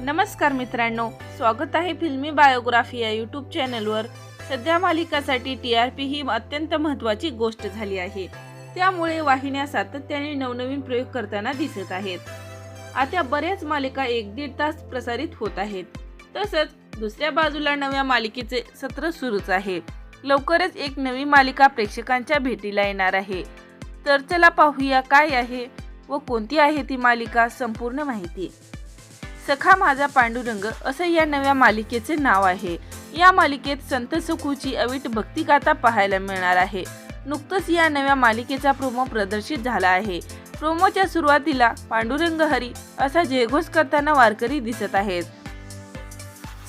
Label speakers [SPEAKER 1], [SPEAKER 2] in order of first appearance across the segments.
[SPEAKER 1] नमस्कार मित्रांनो स्वागत आहे फिल्मी बायोग्राफी या यूट्यूब चॅनलवर. सध्या मालिकासाठी टी आर पी ही अत्यंत महत्त्वाची गोष्ट झाली आहे. त्यामुळे वाहिन्या सातत्याने नवनवीन प्रयोग करताना दिसत आहेत. आता बऱ्याच मालिका एक दीड तास प्रसारित होत आहेत. तसंच दुसऱ्या बाजूला नव्या मालिकेचे सत्र सुरूच आहे. लवकरच एक नवी मालिका प्रेक्षकांच्या भेटीला येणार आहे. तर चला पाहूया काय आहे व कोणती आहे ती मालिका संपूर्ण माहिती. सखा माझा पांडुरंग असं या नव्या मालिकेचे नाव आहे. या मालिकेत संत सखूची अवीट भक्तिगाथा पाहायला मिळणार आहे. नुकतंच या नव्या मालिकेचा प्रोमो प्रदर्शित झाला आहे. प्रोमोच्या सुरुवातीला पांडुरंग हरी असा जयघोष करताना वारकरी दिसत आहेत.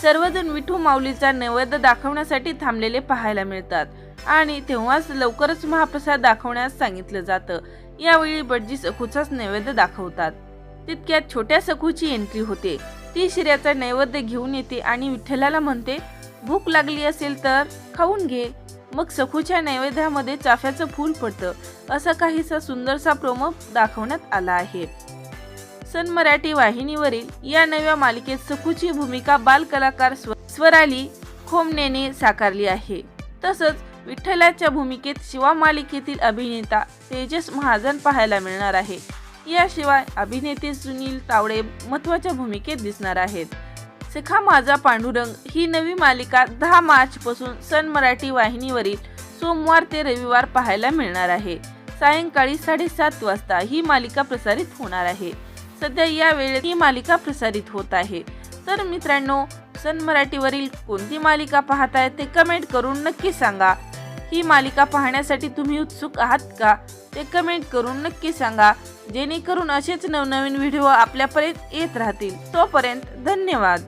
[SPEAKER 1] सर्वजण विठू माऊलीचा नैवेद्य दाखवण्यासाठी थांबलेले पाहायला मिळतात आणि तेव्हाच लवकरच महाप्रसाद दाखवण्यास सांगितलं जातं. यावेळी बडजी सखूचाच नैवेद्य दाखवतात. तितक्यात छोट्या सखूची एंट्री होते. ती शिऱ्याचा नैवेद्य घेऊन येते आणि विठ्ठलाला म्हणते भूक लागली असेल तर खाऊन घे. मग सखूच्या नैवेद्यामध्ये चाफ्याचं फूल पडतं. असा काहीसा सुंदरसा प्रोमो दाखवण्यात आला आहे. सन मराठी वाहिनीवरील या नव्या मालिकेत सखूची भूमिका बालकलाकार स्व स्वराली खोमनेने साकारली आहे. तसंच विठ्ठलाच्या भूमिकेत शिवा मालिकेतील अभिनेता तेजस महाजन पाहायला मिळणार आहे. याशिवाय अभिनेते सुनील तावडे महत्त्वाच्या भूमिकेत दिसणार आहेत. सखा माझा पांडुरंग ही नवी मालिका दहा मार्च पासून सन मराठी वाहिनीवरील सोमवार ते रविवार पाहायला मिळणार आहे. सायंकाळी साडेसात वाजता ही मालिका प्रसारित होणार आहे. सध्या या वेळेत ही मालिका प्रसारित होत आहे. तर मित्रांनो सन मराठीवरील कोणती मालिका पाहताय ते कमेंट करून नक्की सांगा. ही मालिका पाहण्यासाठी तुम्ही उत्सुक आहात का? ते कमेंट करून नक्की सांगा. जेणेकरून असेच नवनवीन व्हिडिओ आपल्यापर्यंत येत राहतील. तोपर्यंत धन्यवाद.